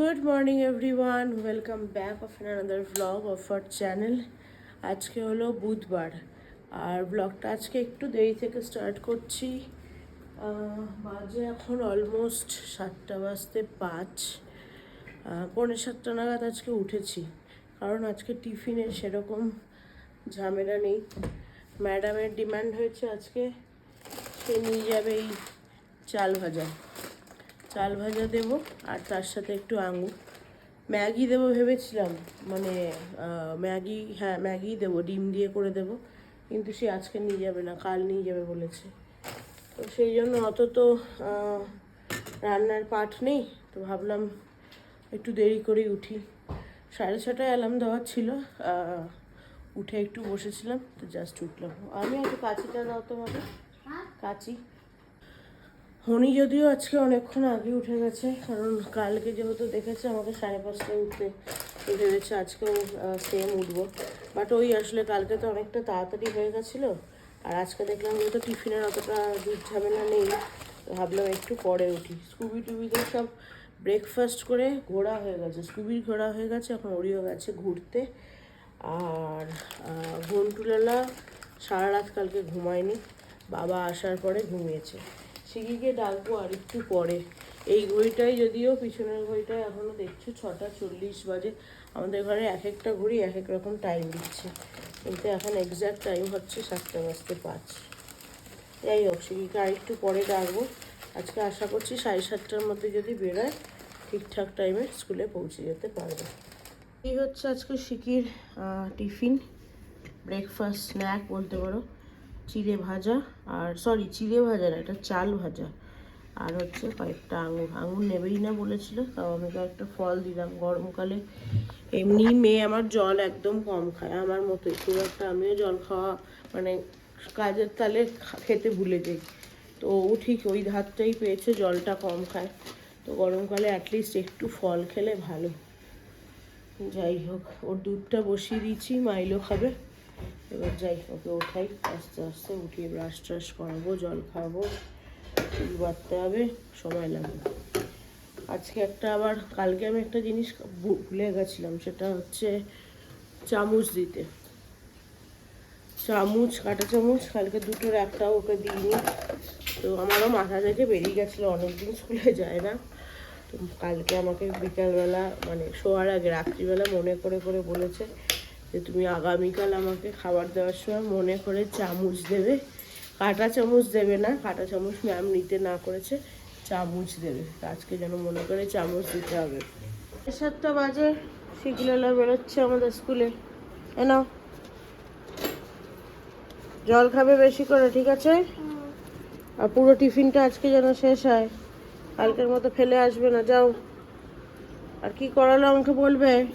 Good morning everyone welcome back of another vlog of our channel আজকে হলো বুধবার। আর ব্লগটা আজকে একটু দেরি থেকে স্টার্ট করছি। বাজে এখন অলমোস্ট সাতটা বাজতে পাঁচ। পৌনে সাতটা নাগাদ আজকে উঠেছি। কারণ আজকে টিফিনে সেরকম ঝামেলা নেই। ম্যাডামের ডিমান্ড হয়েছে আজকে। সে নিয়ে যাবে এই চাল ভাজা। চাল ভাজা দেবো আর তার সাথে একটু আঙুর। ম্যাগি দেবো ভেবেছিলাম মানে ম্যাগি হ্যাঁ ম্যাগি দেবো ডিম দিয়ে করে দেবো। কিন্তু সে আজকে নিয়ে যাবে না কাল নিয়ে যাবে বলেছে। তো সেই জন্য অত তো রান্নার পাঠ নেই। তো ভাবলাম একটু দেরি করেই উঠি। সাড়ে ছটায় অ্যালার্ম দেওয়ার ছিল উঠে একটু বসেছিলাম তো জাস্ট উঠলাম। আমি একটু কাঁচিটা দাও তোমাকে কাঁচি। হনি যদিও আজকে অনেকক্ষণ আগে উঠে গেছে, কারণ কালকে যেহেতু দেখেছে আমাকে সাড়ে পাঁচটায় উঠতে ভেবেছে আজকেও সেম উঠবো। বাট ওই আসলে কালকে তো অনেকটা তাড়াতাড়ি হয়ে গেছিল, আর আজকে দেখলাম যেহেতু টিফিনের অতটা দুধ ঝামেলা নেই, ভাবলাম একটু পরে উঠি। স্কুবি টুবিদের সব ব্রেকফাস্ট করে ঘোরা হয়ে গেছে। স্কুবির ঘোরা হয়ে গেছে, এখন ওরিও গেছে ঘুরতে। আর ঘন্টুলালা সারা রাত কালকে ঘুমায়নি, বাবা আসার পরে ঘুমিয়েছে। সিগিকে ডাকবো আর একটু পরে। এই ঘড়িটাই যদিও, পিছনের ঘড়িটায় এখনও দেখছ, ছটা চল্লিশ বাজে। আমাদের ঘরে এক একটা ঘড়ি এক এক রকম টাইম দিচ্ছে। কিন্তু এখন এক্স্যাক্ট টাইম হচ্ছে সাতটা বাজতে পাঁচ। যাই হোক সিগিকে আর একটু পরে ডাকবো আজকে আশা করছি সাড়ে সাতটার মধ্যে যদি বেরোয়, ঠিকঠাক টাইমে স্কুলে পৌঁছে যেতে পারবে। এই হচ্ছে আজকে সিকির টিফিন ব্রেকফাস্ট স্ন্যাক বলতে পারো। চিড়ে ভাজা আর সরি চিড়ে ভাজা না, এটা চাল ভাজা। আর হচ্ছে কয়েকটা আঙুর আঙুর নেবেই না বলেছিল, তাও আমি কয়েকটা ফল দিলাম। গরমকালে এমনি মেয়ে আমার জল একদম কম খায়, আমার মতোই। খুব একটা আমিও জল খাওয়া মানে কাজের তালে খেতে ভুলে যাই। তো ও ঠিক ওই ধারটাই পেয়েছে, জলটা কম খায়। তো গরমকালে অ্যাটলিস্ট একটু ফল খেলে ভালো। যাই হোক, ওর দুধটা বসিয়ে দিয়েছি, মাইলো খাবে। এবার যাই ওকে ওঠাই। আস্তে আস্তে উঠিয়ে ব্রাশ ট্রাশ করাবো, জল খাওয়াবো চুল বাঁধতে হবে, সময় লাগবে। আজকে একটা আবার, কালকে আমি একটা জিনিস ভুলে গেছিলাম, সেটা হচ্ছে চামচ দিতে। চামচ, কাঁটা চামচ, কালকে দুটোর একটা ওকে দিইনি। তো আমারও মাথা থেকে বেরিয়ে গেছিল, অনেকদিন স্কুলে যায় না। তো কালকে আমাকে বিকালবেলা মানে শোয়ার আগে, রাত্রিবেলা মনে করে করে বলেছে যে তুমি আগামীকাল আমাকে খাবার দেওয়ার সময় মনে করে চামচ দেবে। কাঁটা চামচ দেবে না, কাঁটা চামচ ম্যাম নিতে না করেছে, চামচ দেবে। আজকে যেন মনে করে চামচ দিতে হবে। সাতটা বাজে শিখিলালা বেরোচ্ছে আমাদের স্কুলে। এনো জল খাবে বেশি করে, ঠিক আছে? আর পুরো টিফিনটা আজকে যেন শেষ হয়। কালকের মতো ফেলে আসবে না, যাও। আর কি করালো আমাকে বলবে?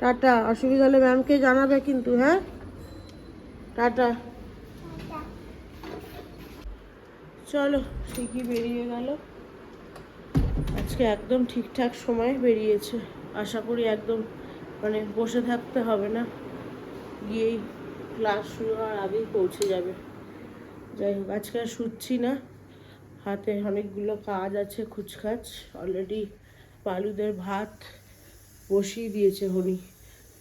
টাটা, অসুবিধা হলে ম্যামকে জানাবে কিন্তু হ্যাঁ? টাটা। চলো ঠিকই বেরিয়ে গেল। আজকে একদম ঠিকঠাক সময় বেরিয়েছে। আশা করি একদম মানে বসে থাকতে হবে না। গিয়েই ক্লাস শুরু হওয়ার আগেই পৌঁছে যাবে। যাই হোক, আজকে আর শুচ্ছি না। হাতে অনেকগুলো কাজ আছে, খুচখাচ। অলরেডি পালুদের ভাত বসিয়ে দিয়েছে হনি।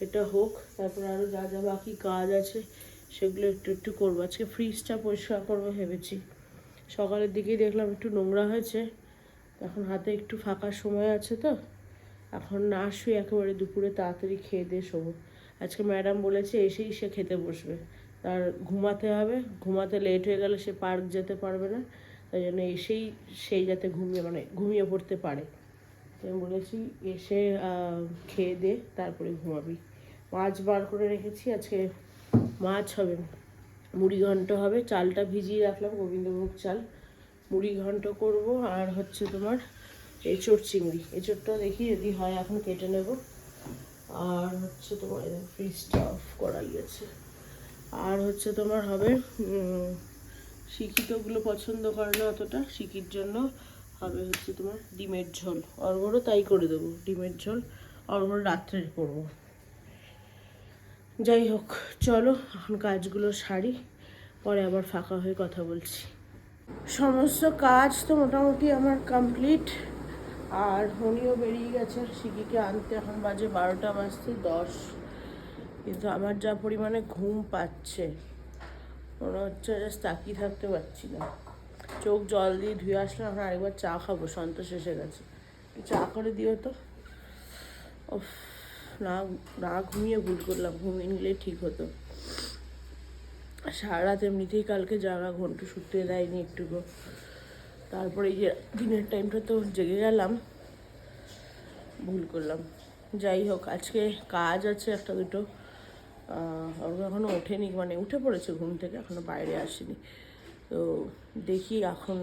এটা হোক, তারপর আরও যা যা বাকি কাজ আছে, সেগুলো একটু একটু করব। আজকে ফ্রিজটা পরিষ্কার করব ভেবেছি। সকালের দিকেই দেখলাম একটু নোংরা হয়েছে। এখন হাতে একটু ফাঁকা সময় আছে তো। এখন না শুয়ে একেবারে দুপুরে তাড়াতাড়ি খেয়ে দিয়ে শোবো। আজকে ম্যাডাম বলেছে এসেই সে খেতে বসবে। তার ঘুমাতে হবে। ঘুমাতে লেট হয়ে গেলে সে পার্ক যেতে পারবে না। তাই জন্য এসেই সেই যাতে ঘুমিয়ে মানে ঘুমিয়ে পড়তে পারে। আমি বলেছি, এসে খেয়ে দে, তারপরে ঘুমাবি। মাছ বার করে রেখেছি, আজকে মাছ হবে, মুড়ি ঘন্ট হবে, চালটা ভিজিয়ে রাখলাম, গোবিন্দভোগ চাল। মুড়ি ঘন্ট করব, আর হচ্ছে তোমার এঁচড় চিংড়ি। এঁচড়টা দেখি, যদি হয় এখন কেটে নেব। আর হচ্ছে তোমার ফ্রিজটা অফ করা গিয়েছে আর হচ্ছে তোমার হবে শিক্ষিতগুলো পছন্দ করে না অতটা, শিখির জন্য হবে হচ্ছে তোমার ডিমের ঝোল। অর্ঘরও তাই করে দেবো, ডিমের ঝোল অর্ঘর রাত্রে করব। যাই হোক, চলো, এখন কাজগুলো সারি, পরে আবার ফাঁকা হয়ে কথা বলছি। সমস্ত কাজ তো মোটামুটি আমার কমপ্লিট আর উনিও বেরিয়ে গেছে শিকিকে আনতে এখন বাজে বারোটা বাজতে দশ। কিন্তু আমার যা পরিমাণে ঘুম পাচ্ছে, মনে হচ্ছে জাস্ট তাকিয়ে থাকতে পারছি না। চোখ জল দিয়ে ধুয়ে আসলাম এখন আরেকবার চা খাব সন্তোষ এসে গেছে। চা করে দিও তো। উফ, না না ঘুমিয়ে ভুল করলাম ঘুমিয়ে নিলে ঠিক হতো। সারা রাত এমনিতেই কালকে জাগা ঘন্টু শুতে দেয়নি একটুকু। তারপরে এই যে দিনের টাইমটা তো জেগে গেলাম ভুল করলাম। যাই হোক আজকে কাজ আছে একটা দুটো। আহ, এখনও ওঠেনি মানে উঠে পড়েছে ঘুম থেকে এখনও বাইরে আসেনি। তো দেখি এখন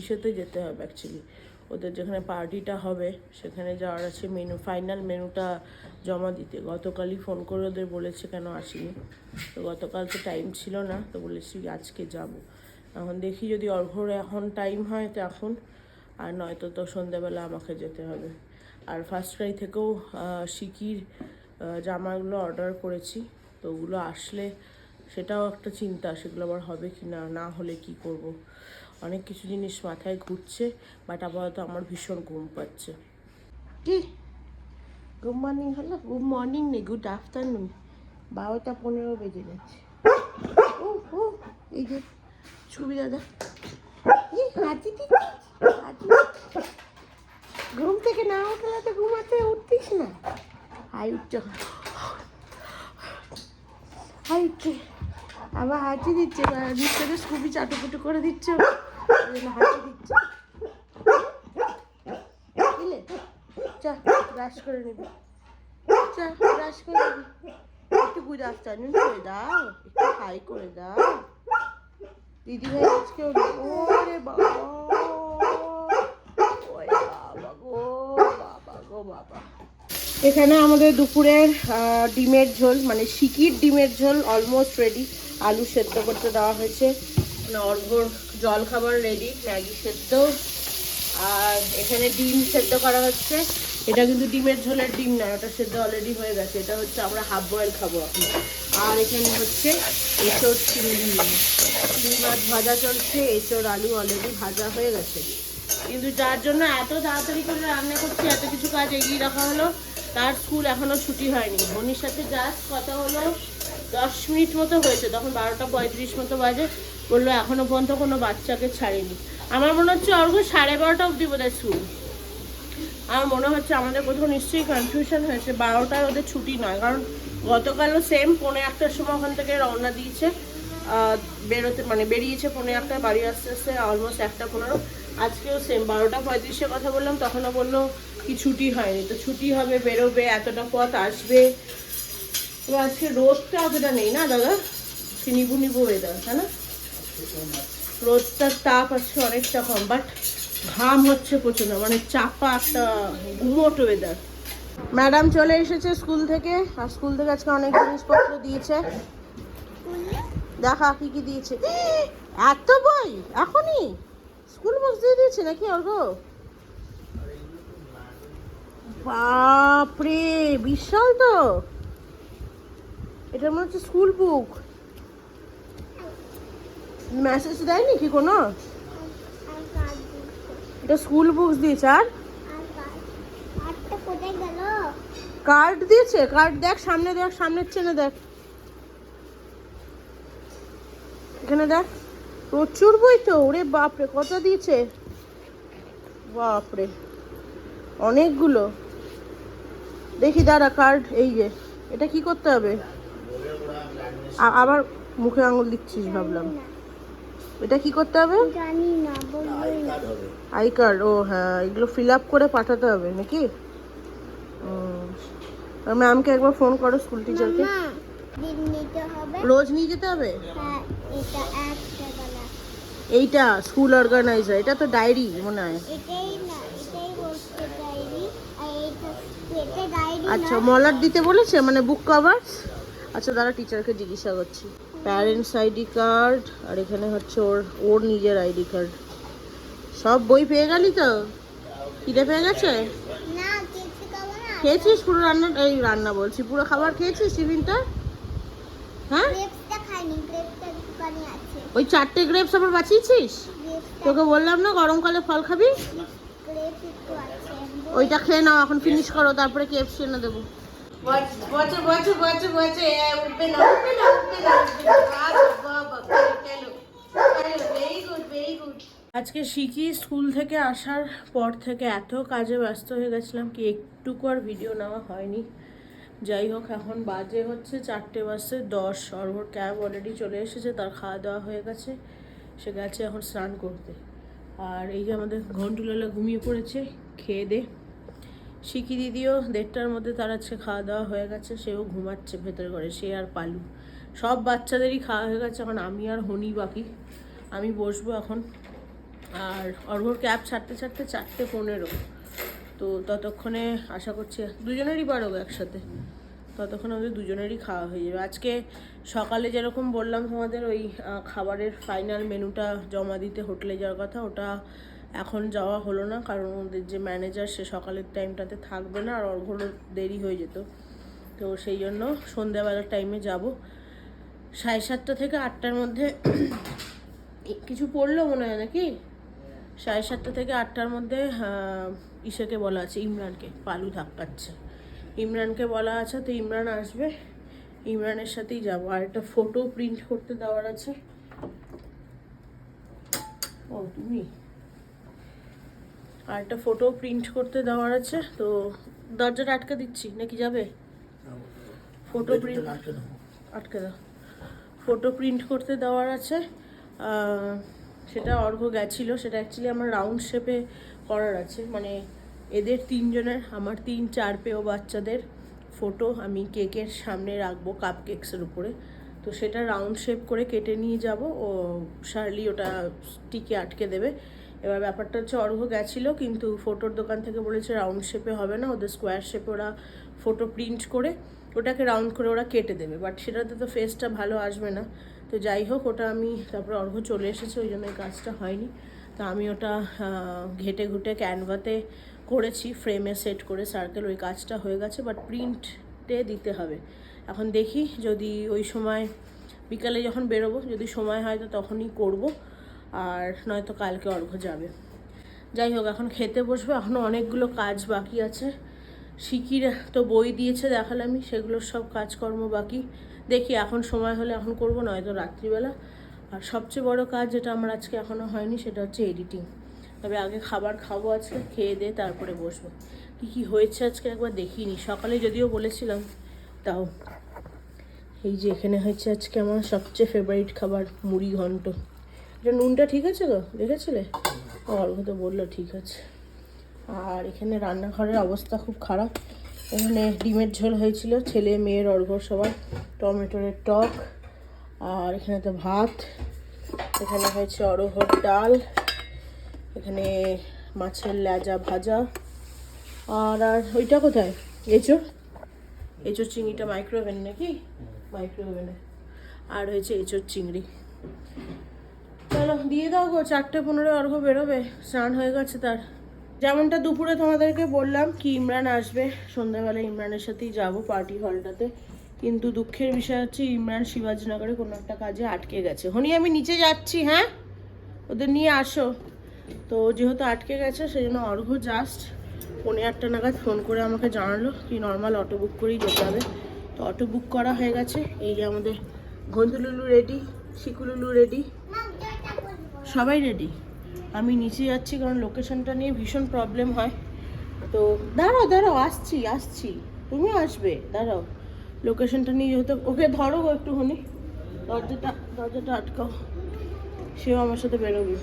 ইসেতে যেতে হবে অ্যাকচুয়ালি ওদের যেখানে পার্টিটা হবে, সেখানে যাওয়ার আছে মেনু ফাইনাল মেনুটা জমা দিতে। গতকালই ফোন করে ওদের বলেছে কেন আসিনি। তো গতকাল তো টাইম ছিল না, তো বলেছি আজকে যাব। এখন দেখি যদি অর্ঘর এখন টাইম হয় তো এখন, আর নয়তো তো সন্ধ্যাবেলা আমাকে যেতে হবে। আর ফার্স্ট ক্রাই থেকেও সিকির জামাগুলো অর্ডার করেছি, তো ওগুলো আসলে সেটাও একটা চিন্তা, সেগুলো আবার হবে কি না না হলে কি করব। অনেক কিছু জিনিস মাথায় ঘুরছে বাট আপাতত আমার ভীষণ ঘুম পাচ্ছে। কি? গুড মর্নিং হলো গুড মর্নিং নেই গুড আফটারনুন। বারোটা পনেরো বেজে যাচ্ছে ও এই যে, ছবি দাদা? ঘুম থেকে না উঠলে তো ঘুমাতে উঠতিস না। হাই, উঠছে। হাই, উঠছে। আবার হাঁচি দিচ্ছে নিশ্চয়ই স্কুবি চাটুকুটু করে দিচ্ছে হাঁচি দিচ্ছে। দিদি ভাই আজকে এখানে আমাদের দুপুরের ডিমের ঝোল মানে সিকির ডিমের ঝোল অলমোস্ট রেডি আলু সেদ্ধ করতে দেওয়া হয়েছে। অর্ঘর জল খাবার রেডি ম্যাগি সেদ্ধ। আর এখানে ডিম সেদ্ধ করা হচ্ছে। এটা কিন্তু ডিমের ঝোলের ডিম নয় ওটা সেদ্ধ অলরেডি হয়ে গেছে। এটা হচ্ছে আমরা হাফ বয়েল খাব আর এখানে হচ্ছে এঁচোড় চিংড়ি। চিংড়ি মাছ ভাজা চলছে, এঁচোড়, আলু অলরেডি ভাজা হয়ে গেছে। কিন্তু যার জন্য এত তাড়াতাড়ি করে রান্না করছি, এত কিছু কাজ এগিয়ে রাখা হলো, তার স্কুল এখনও ছুটি হয়নি। বনির সাথে জাস্ট কথা হলো দশ মিনিট মতো হয়েছে, তখন বারোটা পঁয়ত্রিশ মতো বাজে, বলল, এখনও পর্যন্ত কোনো বাচ্চাকে ছাড়েনি। আমার মনে হচ্ছে অর্ঘ সাড়ে বারোটা অবধি বোধহয় স্কুল আমার মনে হচ্ছে আমাদের কোথাও নিশ্চয়ই কনফিউশন হয়েছে, বারোটায় ওদের ছুটি নয়, কারণ গতকালও সেম পৌনে একটার সময় ওখান থেকে রওনা দিয়েছে বেরোতে মানে বেরিয়েছে পৌনে একটা বাড়ি আসতে আসতে অলমোস্ট একটা পনেরো। আজকেও সেম বারোটা পঁয়ত্রিশে কথা বললাম, তখনও বলল কি ছুটি হয়নি। তো ছুটি হবে, বেরোবে, এতটা পথ আসবে তো আজকে রোদটা অতটা নেই না, দাদা? নিবু নিবু ওয়েদার তাই না? রোদটার তাপ আছে অনেকটা কম বাট ঘাম হচ্ছে প্রচণ্ড মানে চাপা একটা গুমোট ওয়েদার ম্যাডাম চলে এসেছে স্কুল থেকে, আর স্কুল থেকে আজকে অনেক জিনিসপত্র দিয়েছে। দেখা কি কি দিয়েছে। এত বই, এখনই? স্কুল বুকস দিয়ে দিয়েছে নাকি অর্ঘ বাপরে, বিশাল তো। এটা মনে হচ্ছে স্কুল বুক মেসেজ দেয়নি কি কোনো? এটা স্কুল বুকস দিয়েছে, আর? কার্ড দিয়েছে? কার্ড দেখ, সামনে দেখ, সামনের চেনে দেখ। এখানে দেখ, প্রচুর বই তো, ওরে বাপরে, কত দিয়েছে? বাপরে, অনেকগুলো। দেখি দাঁড়া কার্ড এই যে, এটা কি করতে হবে? আবার মুখে আঙুল দিচ্ছিস ভাবলাম। এটা কি করতে হবে? জানি না আই কার্ড ও হ্যাঁ এগুলো ফিল আপ করে পাঠাতে হবে নাকি? ম্যামকে একবার ফোন করো স্কুল টিচারকে রোজ নিয়ে যেতে হবে? হ্যাঁ এইটা স্কুল অর্গানাইজার এটা তো ডায়েরি মনে হয়। আচ্ছা মলার দিতে বলেছে? মানে বুক কভার আচ্ছা দাঁড়া টিচারকে জিজ্ঞাসা করছি। প্যারেন্টস আইডি কার্ড আর এখানে হচ্ছে ওর ওর নিজের আইডি কার্ড সব বই পেয়ে গেলি তো? খিদে পেয়ে গেছে? খেয়েছিস পুরো রান্না? এই রান্না বলছি পুরো খাবার খেয়েছিস টিফিনটা? হ্যাঁ? ওই চারটে গ্রেপস আবার বাঁচিয়েছিস? তোকে বললাম না গরমকালে ফল খাবি? ওইটা খেয়ে নাও এখন ফিনিশ করো তারপরে কেএফসি এনে দেবো। আজকে শিখি স্কুল থেকে আসার পর থেকে এত কাজে ব্যস্ত হয়ে গেছিলাম কি একটুকু আর ভিডিও নেওয়া হয়নি। যাই হোক, এখন বাজে হচ্ছে চারটে বাজছে দশ। অর্ঘর ক্যাব অলরেডি চলে এসেছে, তার খাওয়া দাওয়া হয়ে গেছে। সে গেছে এখন স্নান করতে। আর এই যে আমাদের ঘন্টুলালা ঘুমিয়ে পড়েছে, খেয়ে দে। শিখি দিদিও দেড়টার মধ্যে তার আজকে খাওয়া দাওয়া হয়ে গেছে, সেও ঘুমাচ্ছে ভেতরে ঘরে, সে আর পালু। সব বাচ্চাদেরই খাওয়া হয়ে গেছে, এখন আমি আর হনি বাকি। আমি বসবো এখন। আর অর্ঘর ক্যাব ছাড়তে ছাড়তে চারটে পনেরো। তো ততক্ষণে আশা করছি দুজনেরই পারব একসাথে। ততক্ষণ আমাদের দুজনেরই খাওয়া হয়ে যাবে। আজকে সকালে যেরকম বললাম তোমাদের ওই খাবারের ফাইনাল মেনুটা জমা দিতে হোটেলে যাওয়ার কথা, ওটা এখন যাওয়া হলো না, কারণ ওদের যে ম্যানেজার সে সকালের টাইমটাতে থাকবে না আর অর্ঘরও দেরি হয়ে যেত। তো সেই জন্য সন্ধ্যাবেলার টাইমে যাব। সাড়ে সাতটা থেকে আটটার মধ্যে কিছু পড়ল মনে হয় নাকি? সাড়ে সাতটা থেকে আটটার মধ্যে ইসেকে বলা আছে, ইমরানকে, পালু ধাক্কাচ্ছে ইমরানকে বলা আছে, তো ইমরান আসবে। ইমরানের সাথেই যাব। আর একটা ফটো প্রিন্ট করতে দেওয়ার আছে। ও, তুমি? আর একটা ফটো প্রিন্ট করতে দেওয়ার আছে তো দরজাটা আটকে দিচ্ছি নাকি যাবে? ফটো প্রিন্ট আটকে দাও। ফটো প্রিন্ট করতে দেওয়ার আছে সেটা অর্ঘ গেছিল সেটা অ্যাকচুয়ালি আমার রাউন্ড শেপে করার আছে। মানে এদের তিনজনের আমার তিন চার পেও বাচ্চাদের ফটো আমি কেকের সামনে রাখব কাপ কেকসের উপরে। তো সেটা রাউন্ড শেপ করে কেটে নিয়ে যাব ও শার্লি ওটা টিকে আটকে দেবে। এবার ব্যাপারটা হচ্ছে অর্ঘ গেছিল, কিন্তু ফটোর দোকান থেকে বলেছে রাউন্ড শেপে হবে না, ওদের স্কোয়ার শেপে ওরা ফটো প্রিন্ট করে ওটাকে রাউন্ড করে ওরা কেটে দেবে। বাট সেটাতে তো ফেসটা ভালো আসবে না। তো যাই হোক, ওটা আমি তারপরে অর্ঘ চলে এসেছে, ওই জন্য এই কাজটা হয়নি। তো আমি ওটা ঘেটে ঘুটে ক্যানভাতে করেছি ফ্রেমে সেট করে সার্কেল ওই কাজটা হয়ে গেছে বাট প্রিন্টে দিতে হবে। এখন দেখি যদি ওই সময়, বিকালে যখন বেরোবো, যদি সময় হয় তো তখনই করব। আর নয়তো কালকে অর্ঘ যাবে। যাই হোক, এখন খেতে বসবো। এখনও অনেকগুলো কাজ বাকি আছে। শিকির তো বই দিয়েছে দেখালামই সেগুলোর সব কাজকর্ম বাকি। দেখি এখন সময় হলে এখন করব, নয়তো রাত্রিবেলা। আর সবচেয়ে বড় কাজ যেটা আমার আজকে এখনও হয়নি, সেটা হচ্ছে এডিটিং তবে আগে খাবার খাব আজকে, খেয়ে দিয়ে তারপরে বসবো। কী কী হয়েছে আজকে একবার দেখিনি। সকালে যদিও বলেছিলাম, তাও। এই যে এখানে হয়েছে আজকে আমার সবচেয়ে ফেভারিট খাবার মুড়ি ঘন্ট এটা নুনটা ঠিক আছে গো? দেখেছিলে? ও, তো বলল ঠিক আছে। আর এখানে রান্নাঘরের অবস্থা খুব খারাপ। এখানে ডিমের ঝোল হয়েছিল ছেলে মেয়ের অর্ঘ সবার টমেটোর টক আর এখানে তো ভাত এখানে হয়েছে অরহর ডাল এখানে মাছের লেজা ভাজা আর আর ওইটা কোথায়? এঁচোড় এঁচোড় চিংড়িটা মাইক্রোওভেন নাকি? মাইক্রোওভেনে আর হয়েছে এঁচোড় চিংড়ি। চলো, দিয়ে দাও গো, চারটে পনেরো অর্ঘ বেরোবে, স্নান হয়ে গেছে তার। যেমনটা দুপুরে তোমাদেরকে বললাম কি ইমরান আসবে, সন্ধ্যাবেলা ইমরানের সাথেই যাব পার্টি হলটাতে কিন্তু দুঃখের বিষয় হচ্ছে ইমরান শিবাজীনগরে কোনো একটা কাজে আটকে গেছে। হনি, আমি নিচে যাচ্ছি হ্যাঁ? ওদের নিয়ে আসো। তো যেহেতু আটকে গেছে সেই জন্য অর্ঘ জাস্ট পৌনে আটটা নাগাদ ফোন করে আমাকে জানালো কি নর্মাল অটো বুক করেই যেতে হবে। তো অটো বুক করা হয়ে গেছে। এই যে আমাদের ঘন্টুলুলু রেডি শিকুলুলু রেডি সবাই রেডি আমি নিচে যাচ্ছি কারণ লোকেশনটা নিয়ে ভীষণ প্রবলেম হয়। তো দাঁড়াও দাঁড়াও, আসছি আসছি। তুমিও আসবে, দাঁড়াও। লোকেশনটা নিয়ে যেহেতু, ওকে ধরো একটুখানি। দরজাটা দরজাটা আটকাও। সেও আমার সাথে বেরোবে।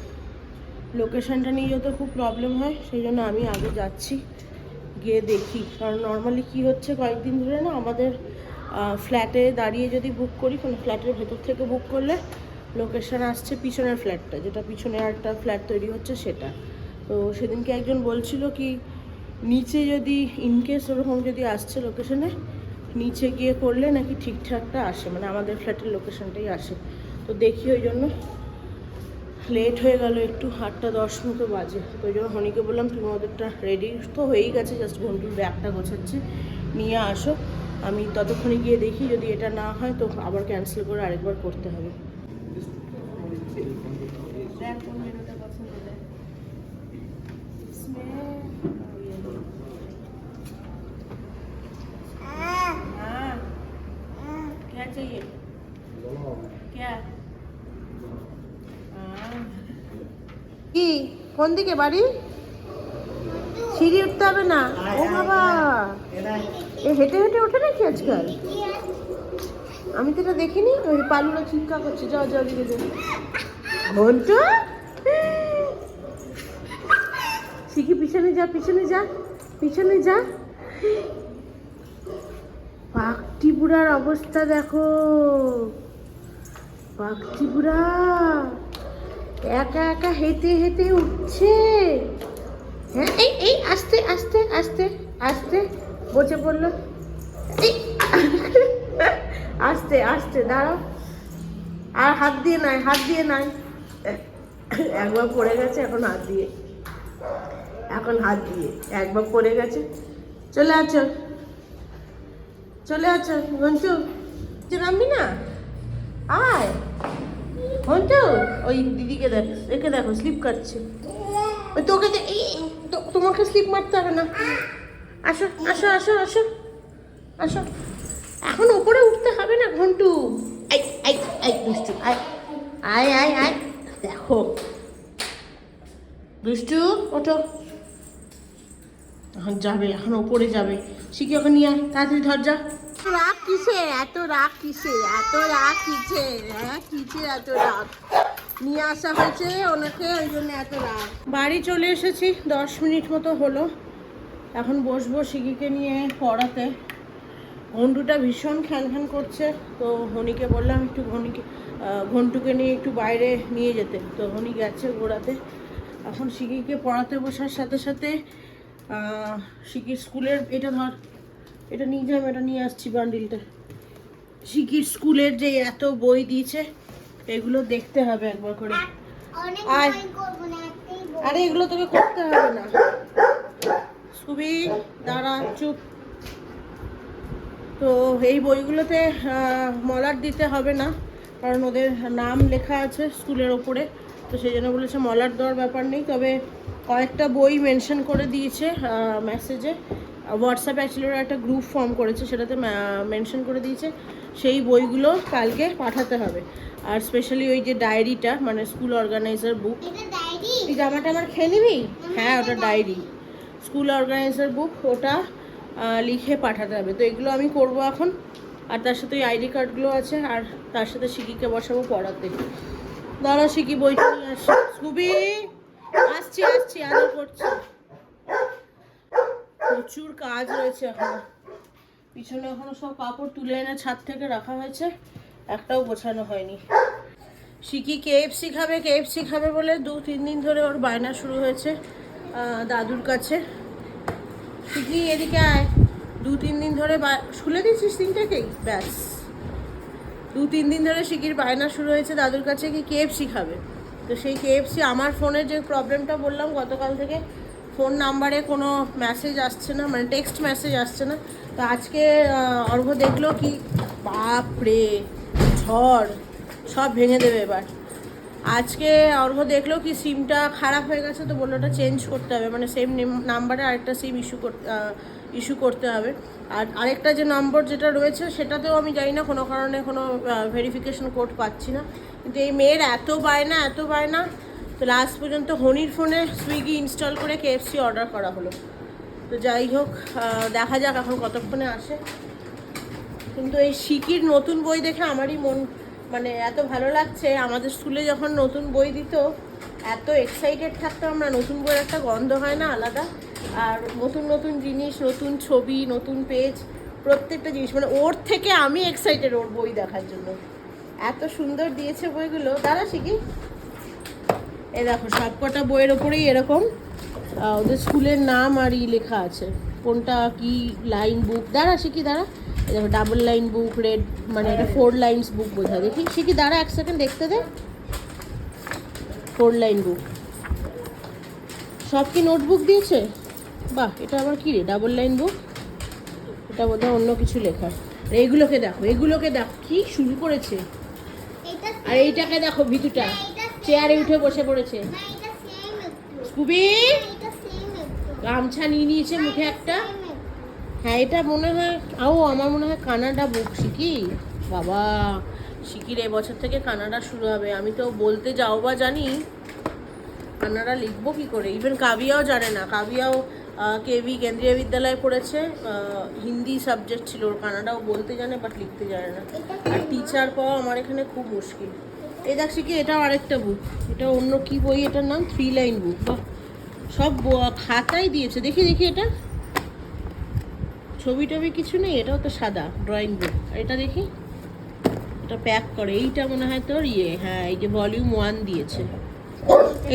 লোকেশনটা নিয়ে যেহেতু খুব প্রবলেম হয়, সেই জন্য আমি আগে যাচ্ছি, গিয়ে দেখি। কারণ নর্মালি কি হচ্ছে কয়েকদিন ধরে না আমাদের ফ্ল্যাটে দাঁড়িয়ে যদি বুক করি কোনো ফ্ল্যাটের ভেতর থেকে বুক করলে লোকেশন আসছে পিছনের ফ্ল্যাটটা, যেটা পিছনে একটা ফ্ল্যাট তৈরি হচ্ছে সেটা। তো সেদিনকে একজন বলছিল কি, নিচে যদি ইনকেস ওরকম যদি আসছে লোকেশনে নিচে গিয়ে করলে নাকি ঠিকঠাকটা আসে মানে আমাদের ফ্ল্যাটের লোকেশনটাই আসে। তো দেখি ওই জন্য। লেট হয়ে গেল একটু, আটটা দশ মতো বাজে। তো ওই জন্য হনিকে বললাম, তুমি ওদেরটা রেডি তো হয়েই গেছে জাস্ট ঘন্টুর ব্যাগটা গোছাচ্ছে, নিয়ে আসো। আমি ততক্ষণে গিয়ে দেখি, যদি এটা না হয় তো আবার ক্যান্সেল করে আরেকবার করতে হবে। কি? কোন দিকে বাড়ি? সিঁড়ি উঠতে হবে না? ও বাবা। এ হেঁটে হেঁটে ওঠে নাকি আজকাল? আমি তো এটা দেখিনি। ওই পালুরা চিৎকার করছে। যাও যাও দিকে যাও। ঘন্টু শিখি, পিছনে যা পিছনে যা পিছনে যা। পাকটিপুরার অবস্থা দেখো। পাকটিপুরা একা একা হেঁটে হেঁটে উঠছে। হ্যাঁ এই এই, আস্তে আস্তে আস্তে আস্তে, বসে পড়ল। আস্তে আস্তে, দাঁড়াও। আর হাত দিয়ে নাই, হাত দিয়ে নাই। একবার পড়ে গেছে, এখন হাত দিয়ে। এখন হাত দিয়ে, একবার পড়ে গেছে। চলে আছো? চলে আছো ঘন্টু তুই নামবি না? আয়। ঘন্টু ওই দিদিকে দেখ, একে দেখো স্লিপ কাটছে। ওই তোকে তোমাকে স্লিপ মারতে হবে না। আসো আসো আসো আসো আসো। এখন উপরে উঠতে হবে না, ঘন্টু? আই আই আয়। আয় আয় আয়। দেখো। দুষ্টু ওঠো। এখন যাবে এখন ওপরে যাবে। শিখি ওকে নিয়ে আয় তাড়াতাড়ি ধর যা। রাগ কিসে এত রাগ কিসে এত রাগ কিসে হ্যাঁ কিসে এত রাগ? নিয়ে আসা হয়েছে ওনাকে ওই জন্য এত রাগ। বাড়ি চলে এসেছি দশ মিনিট মতো হলো। এখন বসবো শিখিকে নিয়ে পড়াতে। ঘন্টুটা ভীষণ খ্যান খ্যান করছে। তো হনিকে বললাম একটু ঘনিকে ঘন্টুকে নিয়ে একটু বাইরে নিয়ে যেতে। তো হনি গেছে ঘোরাতে। এখন শিখিকে পড়াতে বসার সাথে সাথে শিখির স্কুলের এটা ধর এটা নিয়ে যাবে এটা নিয়ে আসছি বান্ডিলটা। শিখির স্কুলের যে এত বই দিয়েছে এগুলো দেখতে হবে একবার করে। বই আরে এগুলো তোকে করতে হবে না। খুবই দাঁড়া চুপ। তো এই বইগুলোতে মলাট দিতে হবে না কারণ ওদের নাম লেখা আছে স্কুলের ওপরে। তো সেই জন্য বলেছে মলাট দেওয়ার ব্যাপার নেই তবে কয়েকটা বই মেনশন করে দিয়েছে মেসেজে। হোয়াটসঅ্যাপে অ্যাকচুয়ালি ওরা একটা গ্রুপ ফর্ম করেছে সেটাতে মেনশন করে দিয়েছে। সেই বইগুলো কালকে পাঠাতে হবে। আর স্পেশালি ওই যে ডায়েরিটা মানে স্কুল অর্গানাইজার বুক এই জামাটা আমার খেয়ে নিবি? হ্যাঁ ওটা ডায়েরি স্কুল অর্গানাইজার বুক ওটা লিখে পাঠাতে হবে। তো এগুলো আমি করব এখন। আর তার সাথে ওই আইডি কার্ডগুলো আছে, আর তার সাথে শিকিকে বসাবো পড়াতে। দাঁড়া শিকি বইটা নিয়ে আসি। স্কুবি, আসছি আসছি, আদর করছি। প্রচুর কাজ রয়েছে এখন। পিছনে এখনও সব কাপড় তুলে এনে ছাদ থেকে রাখা হয়েছে। একটাও গোছানো হয়নি। শিকি কেএফসি খাবে কেএফসি খাবে বলে দু, তিন দিন ধরে ওর বায়না শুরু হয়েছে দাদুর কাছে। শিকি এদিকে আয়। দু তিন দিন ধরে শুলে দিয়েছিস তিনটাকেই ব্যাস। দু তিন দিন ধরে শিকির বায়না শুরু হয়েছে দাদুর কাছে কি কেএফসি খাবে। তো সেই কেএফসি আমার ফোনের যে প্রবলেমটা বললাম গতকাল থেকে ফোন নাম্বারে কোনো মেসেজ আসছে না মানে টেক্সট মেসেজ আসছে না। তো আজকে আহ, অর্ঘ্য দেখল কি বাপ রে ঝড় সব ভেঙে দেবে এবার। আজকে অর্ঘ্য দেখল কি সিমটা খারাপ হয়ে গেছে, তো বলল ওটা চেঞ্জ করতে হবে। মানে সেম নাম্বারে আরেকটা সিম ইস্যু করতে ইস্যু করতে হবে। আর আরেকটা যে নম্বর যেটা রয়েছে, সেটাতেও আমি জানি না, কোনো কারণে কোনো ভেরিফিকেশন কোড পাচ্ছি না। কিন্তু এই মেয়ের এত বায়না এত বায়না, তো লাস্ট পর্যন্ত হনির ফোনে সুইগি ইনস্টল করে কেএফসি অর্ডার করা হলো। তো যাই হোক দেখা যাক এখন কতক্ষণে আসে। কিন্তু এই শিকির নতুন বই দেখে আমারই মন মানে এত ভালো লাগছে। আমাদের স্কুলে যখন নতুন বই দিত, এত এক্সাইটেড থাকতাম আমরা। নতুন বইয়ের একটা গন্ধ হয় না আলাদা? আর নতুন নতুন জিনিস, নতুন ছবি, নতুন পেজ প্রত্যেকটা জিনিস। মানে ওর থেকে আমি এক্সাইটেড ওর বই দেখার জন্য। এত সুন্দর দিয়েছে বইগুলো। দাঁড়া শিখি এ দেখো, সবকটা বইয়ের ওপরেই এরকম। ওদের স্কুলের নাম আর ই লেখা আছে। কোনটা কি লাইন বুক দাঁড়া শিখি দাঁড়া দেখো ডাবল লাইন বুক রেড মানে এটা ফোর লাইনস বুক বোঝায়। দেখি সে কি? দাঁড়া এক সেকেন্ড দেখতে দে। ফোর লাইন বুক সব কি নোটবুক দিয়েছে? বাহ এটা আবার কি রে? ডাবল লাইন বুক এটা বোধহয় অন্য কিছু লেখা। আর এইগুলোকে দেখো এগুলোকে দেখো কি শুরু করেছে? আর এইটাকে দেখো ভিতুটা। চেয়ারে উঠে বসে পড়েছে। স্কুবি? গামছা নিয়ে নিয়েছে মুখে একটু। হ্যাঁ এটা মনে হয় ও আমার মনে হয় কানাডা বুক শিখি? বাবা শিকির এবছর থেকে কানাডা শুরু হবে। আমি তো বলতে যাও বা জানি, কানাডা লিখব কি করে? ইভেন কাবিয়াও জানে না। কাবিয়াও কেভি, কেন্দ্রীয় বিদ্যালয়ে পড়েছে। হিন্দি সাবজেক্ট ছিল ওর, কানাডাও বলতে জানে বাট লিখতে জানে না। আর টিচার পাওয়া আমার এখানে খুব মুশকিল। এই দেখ কি এটাও আরেকটা বুক এটা অন্য কি বই? এটার নাম থ্রি লাইন বুক বাহ, সব ব- খাতাই দিয়েছে। দেখি দেখি এটা। ছবি টবি কিছু নেই এটাও তো সাদা ড্রয়িং বুক এটা দেখি এটা প্যাক করে এইটা মনে হয় তোর ইয়ে হ্যাঁ এই যে ভলিউম ওয়ান দিয়েছে।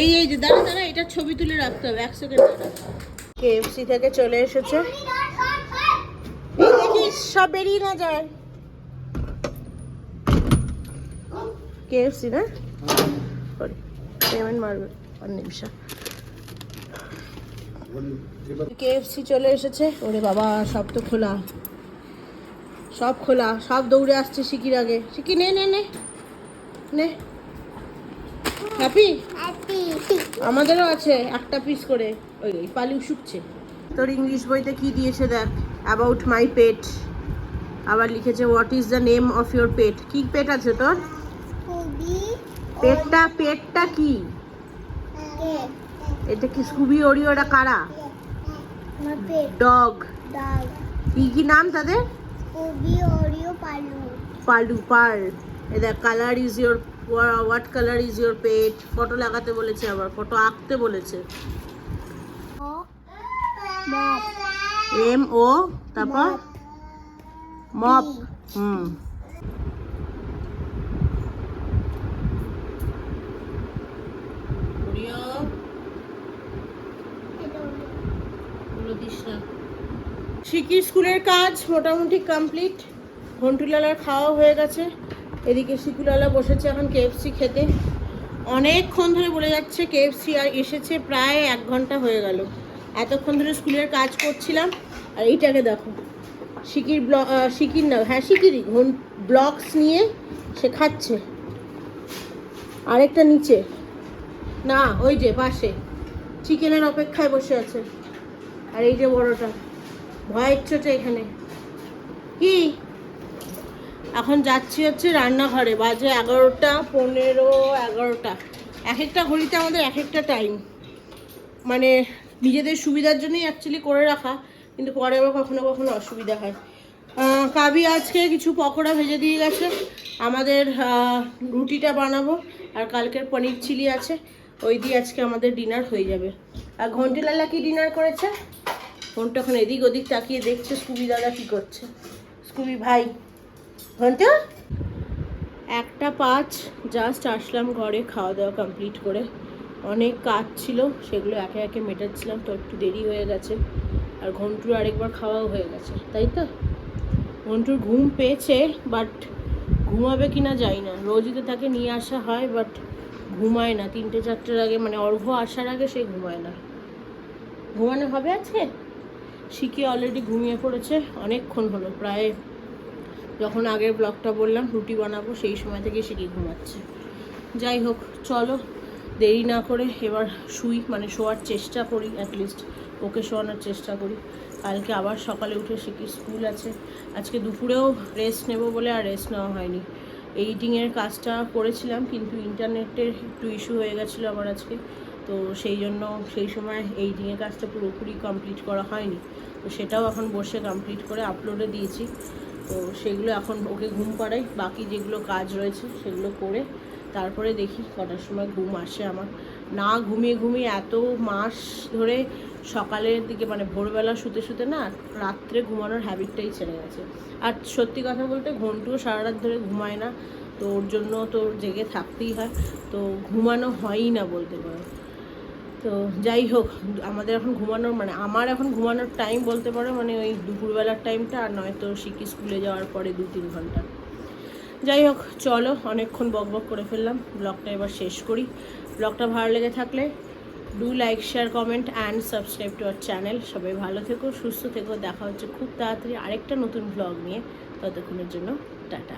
এই এই যে দাঁড়া দাঁড়া এটা ছবি তুলে রাখতে হবে এক সেকেন্ড দাঁড়া। কেএফসি থেকে চলে এসেছে। এই দেখিস সব বেরিয়ে না যায়। কেএফসি না? পেমেন্ট মারবে আর নিমিশা কেএফসি চলে এসেছে। ওরে বাবা সব তো খোলা। সব খোলা সব দৌড়ে আসছে শিকির আগে। শিকি নে নে নে। নে। হ্যাপি? আমাদেরও আছে একটা পিস করে। ওই ওই পালিউ শুকছে। তোর ইংলিশ বইতে কি দিয়েছে দেখ। অ্যাবাউট মাই পেট আবার লিখেছে what is the name of your pet কি পেট আছে তোর? পেটটা পেটটা কি? এটা কি স্কুবি ওরিও এটা কারা? ডগ কি কি নাম তাদের? অরিও পালু এ দেখ colour is your what colour is your pet? Photo লাগাতে বলেছে আবার ফটো আঁকতে বলেছে। এম ও তারপর? মপ। হুম। শিকি স্কুলের কাজ মোটামুটি কমপ্লিট। ঘন্টুলালার খাওয়া হয়ে গেছে। এদিকে শিকুলালা বসেছে এখন কেএফসি খেতে। অনেকক্ষণ ধরে বলে যাচ্ছে কেএফসি আর এসেছে প্রায় এক ঘণ্টা হয়ে গেল। এতক্ষণ ধরে স্কুলের কাজ করছিলাম। আর এইটাকে দেখো, শিকির ব্লক শিকির না হ্যাঁ শিকিরই, ঘন ব্লকস নিয়ে সে খাচ্ছে। আরেকটা নিচে। না, ওই যে পাশে। চিকেনের অপেক্ষায় বসে আছে। আর এই যে বড়টা। ভয়ের চোটে এখানে। কি? এখন যাচ্ছি হচ্ছে রান্নাঘরে, বাজে এগারোটা, পনেরো এগারোটা। এক একটা ঘড়িতে আমাদের এক একটা টাইম মানে নিজেদের সুবিধার জন্যই অ্যাকচুয়ালি করে রাখা, কিন্তু পরে আবার কখনো কখনো অসুবিধা হয়। কাবি আজকে কিছু পকোড়া ভেজে দিয়ে গেছে। আমাদের রুটিটা বানাবো, আর কালকের পনির চিলি আছে। ওই দিয়ে আজকে আমাদের ডিনার হয়ে যাবে। আর ঘন্টিলালা কি ডিনার করেছে? ফোনটা এখন এদিক ওদিক তাকিয়ে দেখছে স্কুবি দাদা কি করছে। স্কুবি ভাই ঘণ্টা? একটা পাঁচ জাস্ট আসলাম ঘরে খাওয়া দাওয়া কমপ্লিট করে। অনেক কাজ ছিল সেগুলো একে একে মেটাচ্ছিলাম তো একটু দেরি হয়ে গেছে। আর ঘন্টুর আরেকবার খাওয়াও হয়ে গেছে তাই তো? ঘন্টুর ঘুম পেয়েছে বাট ঘুমাবে কি না যাই না। রোজই তো তাকে নিয়ে আসা হয় বাট ঘুমায় না। তিনটে চারটের আগে মানে অর্ঘ্য আসার আগে সে ঘুমায় না। ঘুমানো হবে আজকে? শিখে অলরেডি ঘুমিয়ে পড়েছে, অনেকক্ষণ হলো, প্রায় যখন আগের ব্লগটা বললাম, রুটি বানাবো, সেই সময় থেকে শিখে ঘুমাচ্ছে। যাই হোক, চলো, দেরি না করে এবার শুই মানে শোয়ার চেষ্টা করি অ্যাটলিস্ট ওকে শোয়ানোর চেষ্টা করি। কালকে আবার সকালে উঠে শিখি স্কুল আছে। আজকে দুপুরেও রেস্ট নেব বলে আর রেস্ট নেওয়া হয়নি। এইটিংয়ের কাজটা করেছিলাম, কিন্তু ইন্টারনেটের একটু ইস্যু হয়ে গেছিল আমার আজকে। তো সেই জন্য সেই সময় এই এইটিংয়ের কাজটা পুরোপুরি কমপ্লিট করা হয়নি। তো সেটাও এখন বসে কমপ্লিট করে আপলোডে দিয়েছি। তো সেগুলো এখন ওকে ঘুম পাড়াই বাকি যেগুলো কাজ রয়েছে সেগুলো করে তারপরে দেখি কটার সময় ঘুম আসে আমার। না ঘুমিয়ে ঘুমিয়ে এত মাস ধরে সকালের দিকে মানে ভোরবেলা শুতে শুতে না রাত্রে ঘুমানোর হ্যাবিটটাই ছেড়ে গেছে। আর সত্যি কথা বলতে ঘন্টুও সারা রাত ধরে ঘুমায় না। তো ওর জন্য তো জেগে থাকতেই হয়। তো ঘুমানো হয়ই না বলতে পারো। তো যাই হোক, আমাদের এখন ঘুমানোর মানে আমার এখন ঘুমানোর টাইম বলতে পারো মানে ওই দুপুরবেলার টাইমটা আর নয়তো শিখি স্কুলে যাওয়ার পরে দু তিন ঘণ্টা। যাই হোক, চলো অনেকক্ষণ বক বক করে ফেললাম ব্লগটা এবার শেষ করি। ব্লগটা ভালো লেগে থাকলে do like share comment and subscribe to our channel সবাই ভালো থেকো, সুস্থ থেকো, দেখা হচ্ছে খুব তাড়াতাড়ি আরেকটা নতুন ব্লগ নিয়ে। ততক্ষণের জন্য টাটা।